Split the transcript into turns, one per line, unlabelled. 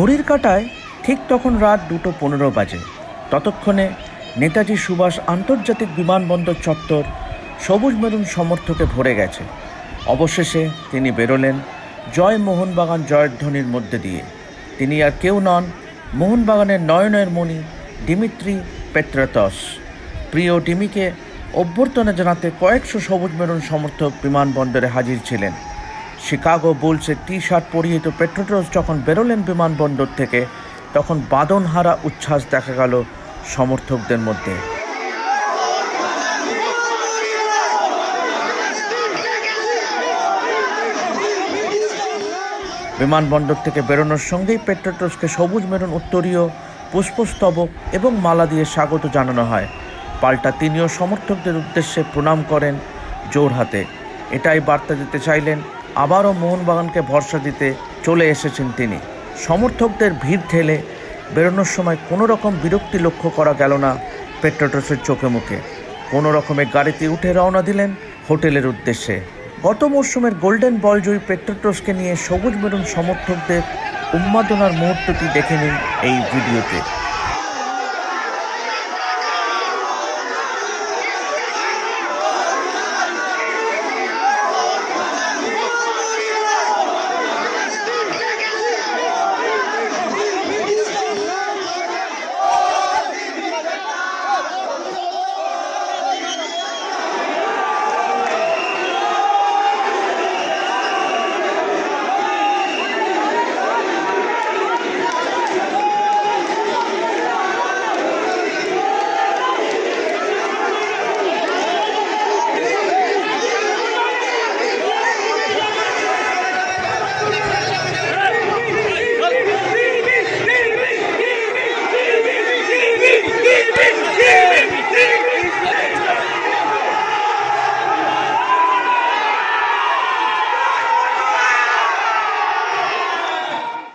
ঘড়ির কাটায় ঠিক তখন রাত দুটো পনেরো বাজে। ততক্ষণে নেতাজি সুভাষ আন্তর্জাতিক বিমানবন্দর চত্বর সবুজ মেরুন সমর্থকে ভরে গেছে। অবশেষে তিনি বেরোলেন জয় মোহনবাগান জয়ধ্বনির মধ্যে দিয়ে। তিনি আর কেউ নন, মোহনবাগানের নয়নের মণি ডিমিত্রি পেট্রাতস প্রিয় ডিমিকে অভ্যর্থনা জানাতে কয়েকশো সবুজ মেরুন সমর্থক বিমানবন্দরে হাজির ছিলেন। শিকাগো বুলসের টি শার্ট পরিহিত পেট্রোটস যখন বেরোলেন বিমানবন্দর থেকে, তখন বাদনহারা উচ্ছ্বাস দেখা গেল সমর্থকদের মধ্যে। বিমানবন্দর থেকে বেরোনোর সঙ্গেই পেট্রোটসকে সবুজ মেরুন উত্তরীয়, পুষ্পস্তবক এবং মালা দিয়ে স্বাগত জানানো হয়। পাল্টা তিনিও সমর্থকদের উদ্দেশ্যে প্রণাম করেন জোরহাতে। এটাই বার্তা দিতে চাইলেন আবারও মোহনবাগানকে ভরসা দিতে চলে এসেছেন তিনি। সমর্থকদের ভিড় ঠেলে বেরোনোর সময় কোনো রকম বিরক্তি লক্ষ্য করা গেল না পেট্রোটসের চোখে মুখে। কোনো রকমের গাড়িতে উঠে রওনা দিলেন হোটেলের উদ্দেশ্যে। গত মরশুমের গোল্ডেন বল জয়ী পেট্রোটসকে নিয়ে সবুজ মেরুন সমর্থকদের উন্মাদনার মুহূর্তটি দেখে নিন এই ভিডিওতে।